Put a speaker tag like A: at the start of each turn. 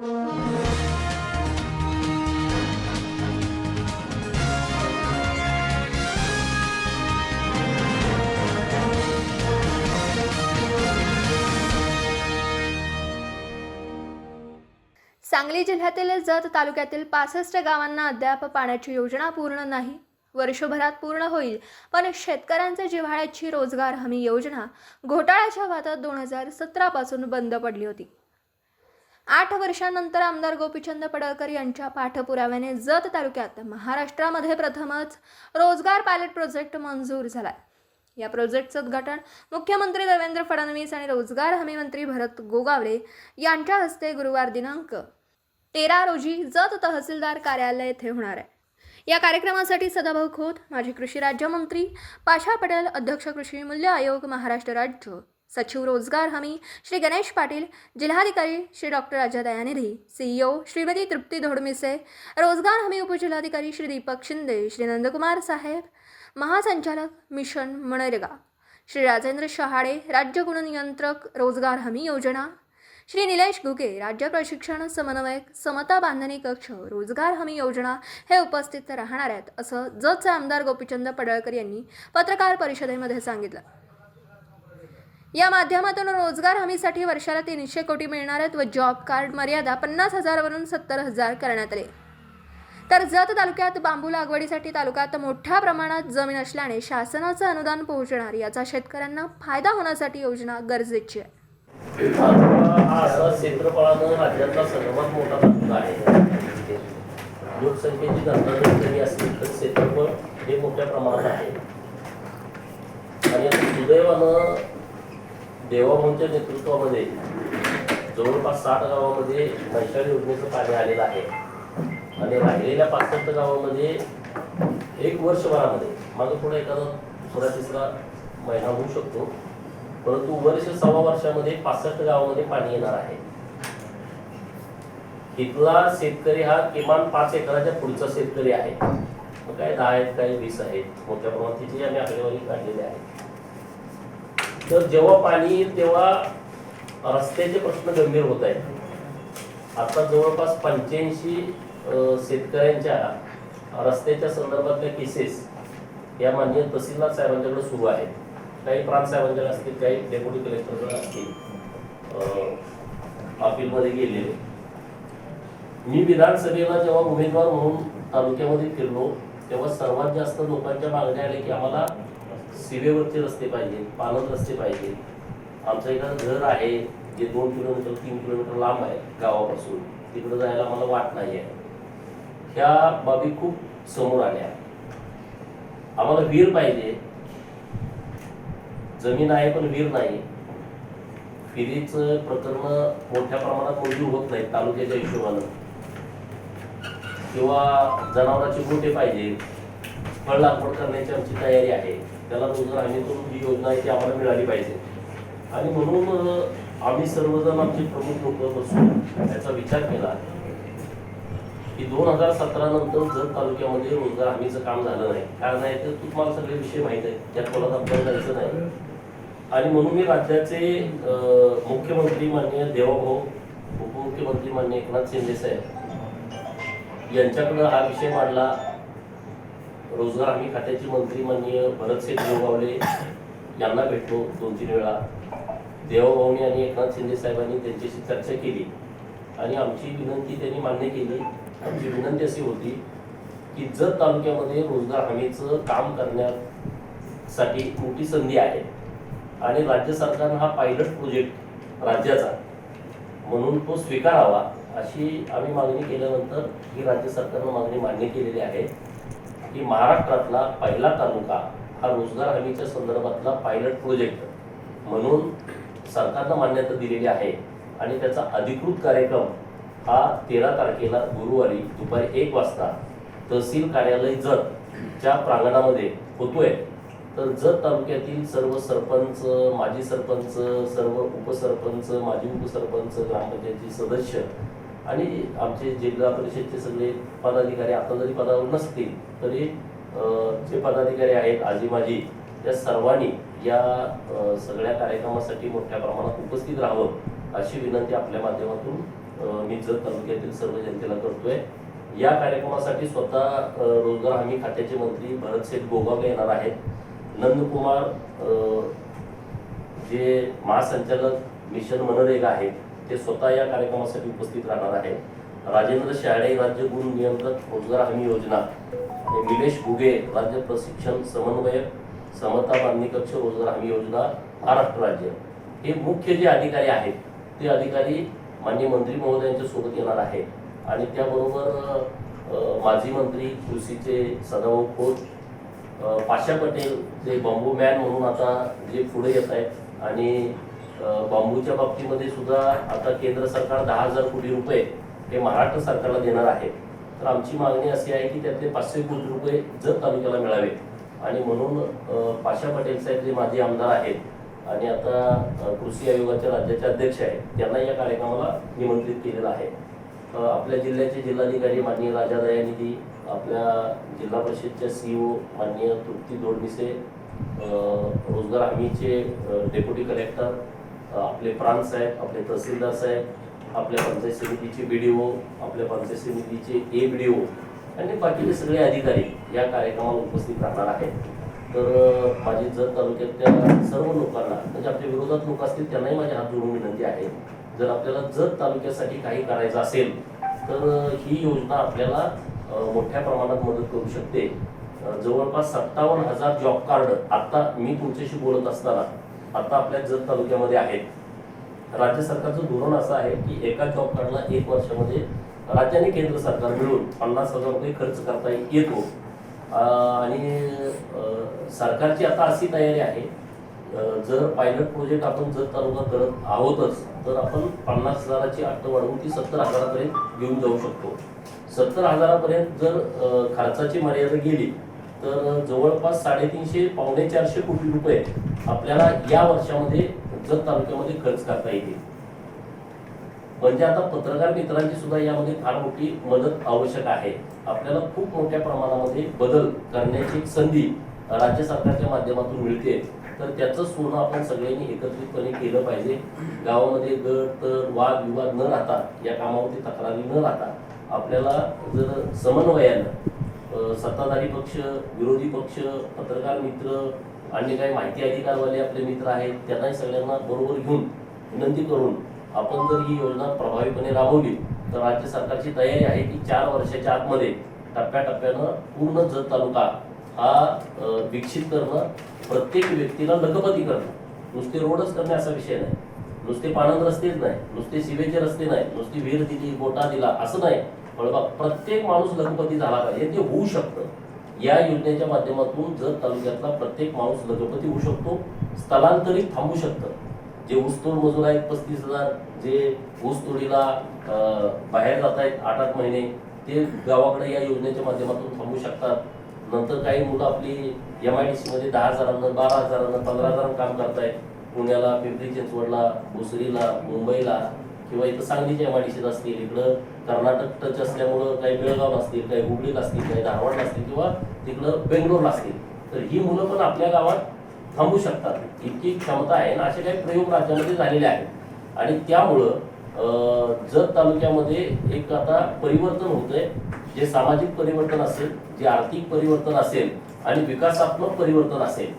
A: सांगली जिल्ह्यातील जत तालुक्यातील पासष्ट गावांना अद्याप पाण्याची योजना पूर्ण नाही. वर्षभरात पूर्ण होईल पण शेतकऱ्यांच्या जिव्हाळ्याची रोजगार हमी योजना घोटाळ्याच्या वादात दोन हजार सतरापासून बंद पडली होती. आठ वर्षानंतर आमदार गोपीचंद पडळकर यांच्या पाठपुराव्याने जत तालुक्यात महाराष्ट्रामध्ये प्रथमच रोजगार पायलट प्रोजेक्ट मंजूर झाला या प्रोजेक्टचं उद्घाटन मुख्यमंत्री देवेंद्र फडणवीस आणि रोजगार हमी मंत्री भरत गोगावले यांच्या हस्ते गुरुवार दिनांक तेरा रोजी जत तहसीलदार कार्यालय येथे होणार आहे. या कार्यक्रमासाठी सदाभाऊ खोत माजी कृषी राज्यमंत्री पाशा पटेल अध्यक्ष कृषी मूल्य आयोग महाराष्ट्र राज्य. सचिव रोजगार हमी श्री गणेश पाटील जिल्हाधिकारी श्री डॉक्टर अजय दयानिधी सीईओ श्रीमती तृप्ती धोडमिसे रोजगार हमी उपजिल्हाधिकारी श्री दीपक शिंदे श्री नंदकुमार साहेब महासंचालक मिशन मनरेगा श्री राजेंद्र शहाडे राज्य गुणनियंत्रक रोजगार हमी योजना श्री निलेश घुगे राज्य प्रशिक्षण समन्वयक समता बांधणी कक्ष रोजगार हमी योजना हे उपस्थित राहणार आहेत असं जतचे आमदार गोपीचंद पडळकर यांनी पत्रकार परिषदेमध्ये सांगितलं. या माध्यमातून रोजगार हमीसाठी वर्षाला तीनशे कोटी मिळणार आहेत व जॉब कार्ड मर्यादा पन्नास हजारवरून सत्तर हजार करण्यात आले. तर जत तालुक्यात बांबू लागवडीसाठी तालुक्यात मोठ्या प्रमाणात जमीन असल्याने शासनाचं अनुदान पोहोचणार याचा शेतकऱ्यांना फायदा होण्यासाठी योजना गरजेची आहे.
B: असा क्षेत्रफळानं राज्यातला सर्वात मोठा तालुका आहे लोकसंख्येची कमी असली तर क्षेत्रफळ हे. मोठ्या प्रमाणात आहे आणि सुदैवानं देवाभाऊंच्या नेतृत्वामध्ये जवळपास साठ गावामध्ये मैशाळ योजनेचं पाणी आलेलं आहे. आणि राहिलेल्या पासष्ट गावामध्ये एक वर्षभरामध्ये माझं पुढे एखादा दुसरा तिसरा महिना होऊ शकतो. परंतु वर्ष सव्वा वर्षामध्ये पासष्ट गावामध्ये पाणी येणार आहे. इथला शेतकरी हा किमान पाच एकराच्या पुढचा शेतकरी आहे. काय दहा आहेत काही वीस आहेत मोठ्या प्रमाणात तिची आम्ही आकडेवारी काढलेली आहे. तर जेव्हा पाणी येईल तेव्हा रस्त्याचे प्रश्न गंभीर होत आहेत. आता जवळपास पंच्याऐंशी शेतकऱ्यांच्या रस्त्याच्या संदर्भातल्या केसेस या माननीय तहसीलदार साहेबांच्याकडे सुरू आहेत. काही प्रांत साहेबांच्याकडे असतील काही डेप्युटी कलेक्टरकडे असतील अपीलमध्ये गेलेले. मी विधानसभेला जेव्हा उमेदवार म्हणून तालुक्यामध्ये फिरलो तेव्हा सर्वात जास्त लोकांच्या मागण्या आल्या की आम्हाला सीमेवरचे रस्ते पाहिजेत पालन रस्ते पाहिजे. आमचं इकडं घर आहे जे दोन किलोमीटर तीन किलोमीटर लांब आहे गावापासून. तिकडे जायला आम्हाला वाट नाही आहे. ह्या बाबी खूप समोर आल्या. आम्हाला वीर पाहिजे. जमीन आहे पण वीर नाही. फिरीचं प्रकरण मोठ्या प्रमाणात मंजूर होत नाही तालुक्याच्या हिशोबानं. किंवा जनावरांचे गोटे पाहिजे फळ लागवड करण्याची आमची तयारी आहे. त्याला रोजगार हमी करून योजना आहे ती आम्हाला मिळाली पाहिजे. आणि म्हणून आम्ही सर्वजण आमचे प्रमुख लोक बसून त्याचा विचार केला की दोन हजार सतरा नंतर जत तालुक्यामध्ये रोजगार हमीचं काम झालं नाही कारण आहे तर तुम्हाला सगळे विषय माहीत आहेत त्यात कोणाला आपल्याला जायचं नाही. आणि म्हणून मी राज्याचे मुख्यमंत्री माननीय देवाभाऊ उपमुख्यमंत्री माननीय एकनाथ शिंदे साहेब यांच्याकडं हा विषय मांडला. रोजगार हमी खात्याचे मंत्री माननीय भरतसिंग गोगावले यांना भेटलो दोन तीन वेळा. देवाभाऊनी आणि एकनाथ शिंदे साहेबांनी त्यांच्याशी चर्चा केली. आणि आमची विनंती त्यांनी मान्य केली. आमची विनंती अशी होती की जत तालुक्यामध्ये रोजगार हमीचं काम करण्यासाठी मोठी संधी आहे. आणि राज्य सरकारनं हा पायलट प्रोजेक्ट राज्याचा. म्हणून तो स्वीकारावा. अशी आम्ही मागणी केल्यानंतर ही राज्य सरकारनं मागणी मान्य केलेली आहे की महाराष्ट्रातला पहिला तालुका हा रोजगार हमीच्या संदर्भातला पायलट प्रोजेक्ट म्हणून सरकारनं मान्यता दिलेली आहे आणि त्याचा अधिकृत कार्यक्रम हा तेरा तारखेला गुरुवारी दुपारी एक वाजता तहसील कार्यालय जतच्या प्रांगणामध्ये होतोय. तर जत तालुक्यातील सर्व सरपंच माजी सरपंच सर्व उपसरपंच माजी उपसरपंच ग्रामपंचायतीचे सदस्य आणि आमचे जिल्हा परिषदचे सगळे पदाधिकारी आता जरी पदावर नसतील तरी जे पदाधिकारी आहेत आजी माजी त्या सर्वांनी या सगळ्या कार्यक्रमासाठी मोठ्या प्रमाणात उपस्थित राहावं अशी विनंती आपल्या माध्यमातून मी जत तालुक्यातील सर्व जनतेला करतोय. या कार्यक्रमासाठी स्वतः रोजगार हमी खात्याचे मंत्री भरतसेठ गोगावले येणार आहेत. नंदकुमार जे महासंचालक मिशन मनरेगा आहेत ते स्वतः या कार्यक्रमासाठी उपस्थित राहणार आहे. राजेंद्र शाळे राज्य गुण नियंत्रक रोजगार हमी योजना. आणि निलेश घुगे राज्य प्रशिक्षण समन्वयक समता बांधणी कक्ष रोजगार हमी योजना महाराष्ट्र राज्य. हे मुख्य जे अधिकारी आहेत ते अधिकारी माननीय मंत्री महोदयांच्या सोबत येणार आहेत. आणि त्याबरोबर माजी मंत्री कृषीचे सदाभाऊ खोत पाशा पटेल जे बॉम्बू मॅन म्हणून आता जे पुढे येत आहेत आणि बांबूच्या बाबतीमध्ये सुद्धा आता केंद्र सरकार दहा हजार कोटी रुपये हे महाराष्ट्र सरकारला देणार आहे. तर आमची मागणी अशी आहे की त्यातले पाचशे कोटी रुपये जत तालुक्याला मिळावे आणि म्हणून पाशा पटेल साहेब जे माझे आमदार आहेत आणि आता कृषी आयोगाच्या राज्याचे अध्यक्ष आहेत त्यांना या कार्यक्रमाला निमंत्रित केलेलं आहे. आपल्या जिल्ह्याचे जिल्हाधिकारी माननीय राजा दयानिधी आपल्या जिल्हा परिषदच्या ओ माननीय तृप्ती दोडमिसे रोजगार हमीचे डेप्युटी कलेक्टर आपले प्रांत साहेब आपले तहसीलदार साहेब आपल्या पंचायत समितीचे बी डी ओ आपल्या पंचायत समितीचे ए बी डी ओ आणि बाकीचे सगळे अधिकारी या कार्यक्रमाला उपस्थित राहणार आहेत. तर माझी जत तालुक्यातल्या सर्व लोकांना म्हणजे आपल्या विरोधात लोक असतील त्यांनाही माझ्या हात जोडून विनंती आहे. जर आपल्याला जत तालुक्यासाठी काही करायचं असेल तर ही योजना आपल्याला मोठ्या प्रमाणात मदत करू शकते. जवळपास सत्तावन्न हजार जॉब कार्ड आता मी तुमच्याशी बोलत असताना आता आपल्या जत तालुक्यामध्ये आहेत. राज्य सरकारचं धोरण असं आहे की एका जॉब कार्डला एक वर्षामध्ये राज्य आणि केंद्र सरकार मिळून पन्नास हजार रुपये खर्च करता येतो. आणि सरकारची आता अशी तयारी आहे. जर पायलट प्रोजेक्ट आपण जर तालुका करत आहोतच तर आपण पन्नास हजाराची अट्ट वाढवून ती सत्तर हजारापर्यंत घेऊन जाऊ शकतो. सत्तर हजारापर्यंत जर खर्चाची मर्यादा गेली तर जवळपास साडेतीनशे पावणे चारशे कोटी रुपये आपल्याला या वर्षामध्ये जत तालुक्यामध्ये खर्च करता येतील. म्हणजे आता पत्रकार मित्रांची सुद्धा यामध्ये फार मोठी मदत आवश्यक आहे. आपल्याला खूप मोठ्या प्रमाणामध्ये बदल करण्याची संधी राज्य सरकारच्या माध्यमातून मिळते. तर त्याचं सोनं आपण सगळ्यांनी एकत्रितपणे केलं पाहिजे. गावामध्ये गट तर वाद विवाद न राहता या कामावरती तक्रारी न राहता आपल्याला जर समन्वयानं सत्ताधारी पक्ष विरोधी पक्ष पत्रकार मित्र आणि काही माहिती अधिकारवाले आपले मित्र आहेत त्यांनाही सगळ्यांना बरोबर घेऊन विनंती करून आपण जर ही योजना प्रभावीपणे राबवली तर राज्य सरकारची तयारी आहे की चार वर्षाच्या आतमध्ये टप्प्याटप्प्यानं पूर्ण जत तालुका हा विकसित करणं प्रत्येक व्यक्तीला लखपती करणं. नुसते रोडच करणे असा विषय नाही. नुसते पाणंद रस्तेच नाही. नुसते शिवेचे रस्ते नाही. नुसती वीर दिली गोटा दिला असं नाही. पण प्रत्येक माणूस लघुपती झाला पाहिजे. ते होऊ शकतं. या योजनेच्या माध्यमातून जर तालुक्यातला प्रत्येक माणूस लघुपती होऊ शकतो. स्थलांतरित थांबू शकतं. जे ऊसतोड मजूर आहेत पस्तीस हजार. जे ऊस तोडीला बाहेर जात आहेत आठ आठ महिने ते गावाकडे या योजनेच्या माध्यमातून थांबू शकतात. नंतर काही मुलं आपली एम आय डी सीमध्ये दहा हजारांना बारा हजारांना पंधरा हजारांना काम करतायत. पुण्याला पिंपरी चिंचवडला भोसरीला मुंबईला किंवा इथं सांगलीच्या एम असतील इकडं कर्नाटक टच असल्यामुळं काही बेळगाव असतील काही हुबळीला असतील काही धारवाडला असतील किंवा तिकडं बेंगलोरला असतील तर ही मुलं पण आपल्या गावात थांबू शकतात. इतकी क्षमता आहे ना असे काही प्रयोग राज्यामध्ये झालेले आहेत. आणि त्यामुळं जत तालुक्यामध्ये एक आता परिवर्तन होतंय. जे सामाजिक परिवर्तन असेल जे आर्थिक परिवर्तन असेल आणि विकासात्मक परिवर्तन असेल